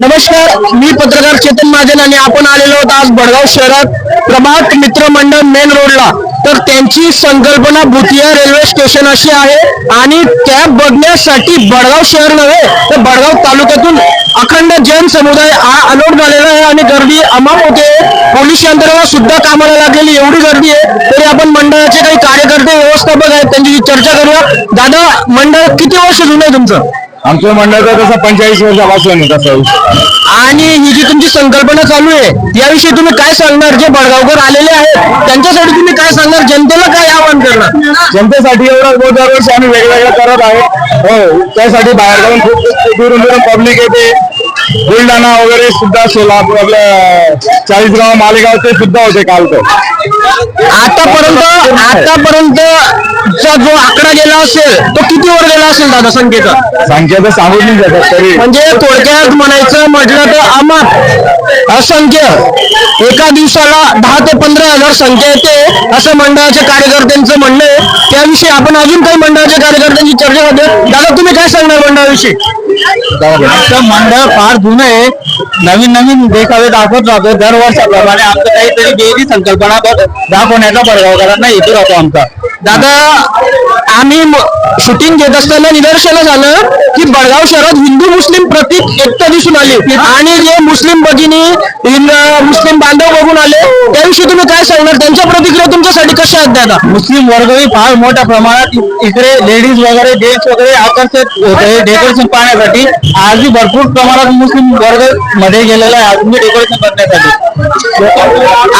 नमस्कार मी पत्रकार चेतन महाजन आणि आपण आलेलो आहोत आज बडगाव शहरात प्रभात मित्र मंडळ मेन रोडला. तर त्यांची संकल्पना भुतिया रेल्वे स्टेशन अशी आहे आणि त्या बघण्यासाठी बडगाव शहर नव्हे तर बडगाव तालुक्यातून अखंड जैन समुदाय हा अलोट झालेला आहे आणि गर्दी अमाप होते पोलीस यंत्रणा सुद्धा कामाला लागलेली एवढी गर्दी आहे तरी आपण मंडळाचे काही कार्यकर्ते व्यवस्थापक आहेत त्यांची चर्चा करूया. दादा मंडळ किती वर्ष जुनं आहे तुमचं? आमचं म्हणणं तर तसं पंचेचाळीस वर्षापासून आहे तसं. आणि ही जी तुमची संकल्पना चालू आहे याविषयी तुम्ही काय सांगणार? जे बडगावकर आलेले आहेत त्यांच्यासाठी तुम्ही काय सांगणार? जनतेला काय आवाहन करणार? जनतेसाठी एवढं बहुत दरवर्षी आम्ही वेगवेगळं करत आहोत हो त्यासाठी बाहेर जाऊन खूप दुरून दुरून पब्लिक येते बुलढाणा वगैरे सुद्धा सोलापूर आपलं चाळीसगाव मालेगाव ते सुद्धा होते काल तर आतापर्यंत आतापर्यंतचा जो आकडा गेला असेल तो किती वर गेला असेल दादा संख्येचा संख्या तर सांगूच नाही शकत तरी. म्हणजे थोडक्यात म्हणायचं म्हटलं तर अमाप असंख्य एका दिवसाला दहा ते पंधरा हजार संख्या येते असं मंडळाच्या कार्यकर्त्यांचं म्हणणं आहे. त्याविषयी आपण अजून काही मंडळाच्या कार्यकर्त्यांची चर्चा करतो दादा तुम्ही काय सांगणार मंडळाविषयी? आमचं मंडळ फार जुनं आहे. नवीन नवीन देखावे दाखवत राहतो दरवर्षाप्रमाणे आमचं काहीतरी वेगळी संकल्पना ब- दाखवण्याचा बडगावकरांना हेतू राहतो आमचा. दादा आम्ही शूटिंग घेत असताना निदर्शनास आलं की बडगाव शहरात हिंदू मुस्लिम प्रतीक एकता दिसून आली. आणि जे मुस्लिम भगिनी मुस्लिम बांधव बघून आले त्याविषयी तुम्ही काय सांगणार? त्यांच्या प्रतिक्रिया तुमच्यासाठी कशा आहेत दादा? मुस्लिम वर्गही फार मोठ्या प्रमाणात इकडे लेडीज वगैरे जेंट्स वगैरे आकर्षित होते डेकोरेशन पाहण्यासाठी. आजही भरपूर प्रमाणात मुस्लिम वर्गमध्ये गेलेला आहे अजून डेकोरेशन करण्यासाठी.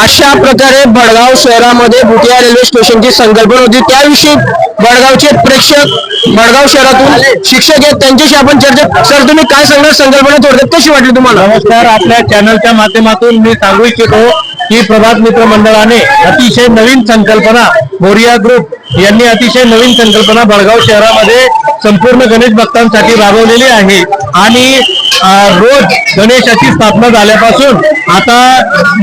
अशा प्रकारे बडगाव शहरामध्ये भुटिया रेल्वे स्टेशनची संकल्पना होती त्याविषयी बडगावचे प्रेक्षक बडगाव शहरातून शिक्षक आहेत त्यांच्याशी आपण चर्चा सर तुम्ही काय सांगणार संकल्पना थोडक्यात? कशी वाटली तुम्हाला? नमस्कार आपल्या चॅनलच्या माध्यमातून मी सांगू इच्छितो की प्रभात मित्र मंडळाने अतिशय नवीन संकल्पना मोरिया ग्रुप यांनी अतिशय नवीन संकल्पना बडगाव शहरामध्ये संपूर्ण गणेश भक्तांसाठी राबवलेली आहे. आणि रोज गणेशाची स्थापना झाल्यापासून आता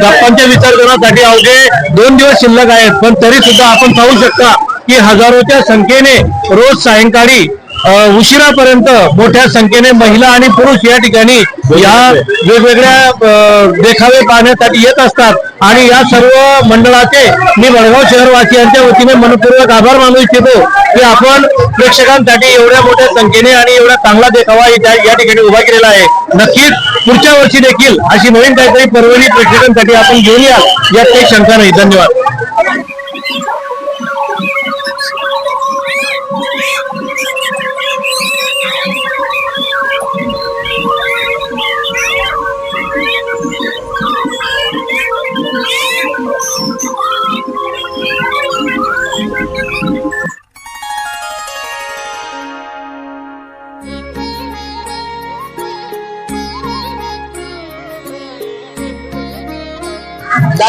बाप्पांच्या विसर्जनासाठी अवघे दोन दिवस शिल्लक आहेत. पण तरी सुद्धा आपण पाहू शकता की हजारोच्या संख्येने रोज सायंकाळी उशिरापर्यंत मोठ्या संख्येने महिला आणि पुरुष या ठिकाणी या वेगवेगळ्या देखावे पाहण्यासाठी येत असतात. आणि या सर्व मंडळाचे मी वडगाव शहरवासियांच्या वतीने मनपूर्वक आभार मानू इच्छितो की आपण प्रेक्षकांसाठी एवढ्या मोठ्या संख्येने आणि एवढा चांगला देखावा या ठिकाणी उभा केलेला आहे. नक्कीच पुढच्या वर्षी देखील अशी नवीन काहीतरी परवणी प्रेक्षकांसाठी आपण घेऊन या यात काही शंका नाही. धन्यवाद.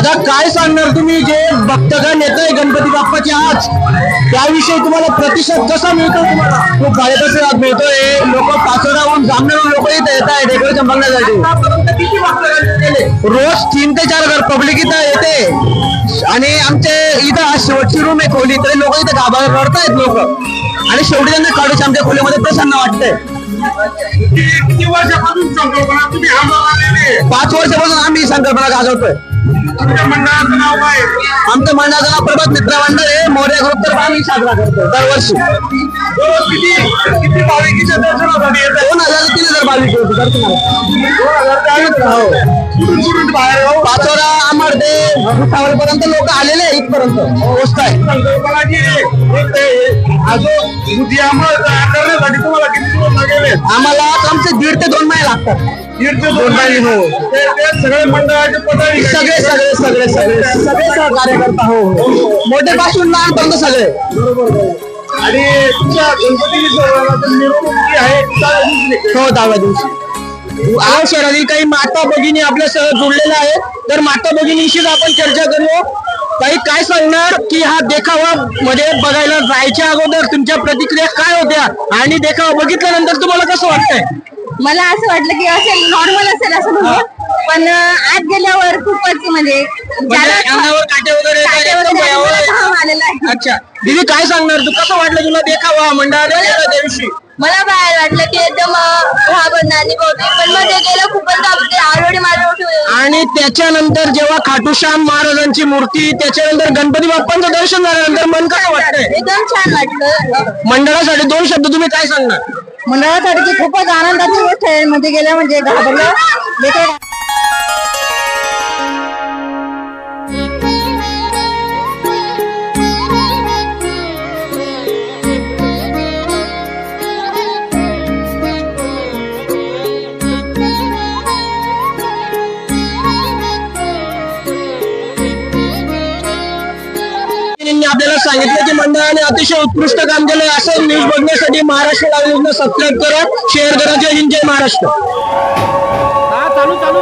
दादा काय सांगणार तुम्ही? जे भक्तगण येत आहे गणपती बाप्पाचे आज? त्याविषयी तुम्हाला प्रतिसाद कसा मिळतो तुम्हाला? खूप भारी प्रतिसाद मिळतोय. लोक पाचोराहून जामनेरून लोक इथे येत आहे डेकोरेशन बघण्यासाठी? रोज तीन ते चार हजार पब्लिक इथं येते. आणि आमचे इथं आज शेवटची रूम आहे खोली. तरी लोक इथं गाभा रडतायत लोक. आणि शेवटी त्यांना काढूच आमच्या खोलीमध्ये प्रसन्न वाटतंय. पाच वर्षापासून आम्ही संकल्पना गाजवतोय. मंडळाचं नाव काय आमचं मंडळाचं नाव प्रभात मित्र मंडळ आहे मोर्या ग्रुप तर आम्ही साजरा करतो दरवर्षी किती किती भाविकीच्या दर्शनासाठी येत दोन हजार तीन हजार बावीस होते दर्शनाला. हो. बाहेर पाचोरा अमरदे पर्यंत लोक आलेले आहे इथपर्यंत. पोहोचत आहे. संकल्पना जी अजून बुद्धी अंमल करण्यासाठी तुम्हाला किती दिवस लागेल आम्हाला आमचे दीड ते दोन महिने लागतात. दीड ते दोन महिने हो. ते ते सगळे मंडळाचे पदाधिकारी सगळे सगळे सगळे सगळे सगळे सहकार्यकर्ता हो हो. मोठे पासून लहानपर्यंत सगळे. आणि तुमच्या गणपती जी आहे. हो दहाव्या दिवशी. आज शहरातील काही माता भगिनी आपल्या सह जोडलेल्या आहेत. तर माता भगिनीशीच आपण चर्चा करू. काही काय सांगणार की हा देखावा मध्ये बघायला जायच्या अगोदर तुमच्या प्रतिक्रिया काय होत्या? आणि देखावा बघितल्यानंतर तुम्हाला कसं वाटतंय? मला असं वाटलं की असेल नॉर्मल असेल असं म्हणून. पण आत गेल्यावर खूपच म्हणजे म्हणजे अंगावर काटे वगैरे काटे. घाम आलेला आहे. अच्छा. दीदी काय सांगणार? तू कसं वाटलं तुला देखावा त्याविषयी मला बाहेर वाटलं की एकदम घाबरणार आणि बहुतेक पण मध्ये गेलं खूपच त्याच्यानंतर जेव्हा खाटूश्याम महाराजांची मूर्ती त्याच्यानंतर गणपती बाप्पांचं दर्शन झाल्यानंतर मन कसं वाटतंय? एकदम छान वाटलं. मंडळासाठी दोन शब्द तुम्ही काय सांगणार? मंडळासाठी ती खूपच आनंदाची गोष्ट आहे. म्हणजे गेल्या म्हणजे घाबरलं. सांगितलं की मंडळाने अतिशय उत्कृष्ट काम केलं असं न्यूज बघण्यासाठी महाराष्ट्र लाईव्ह न्यूजला सबस्क्राईब करा शेअर करा. जय हिंद जय महाराष्ट्र. चालू चालू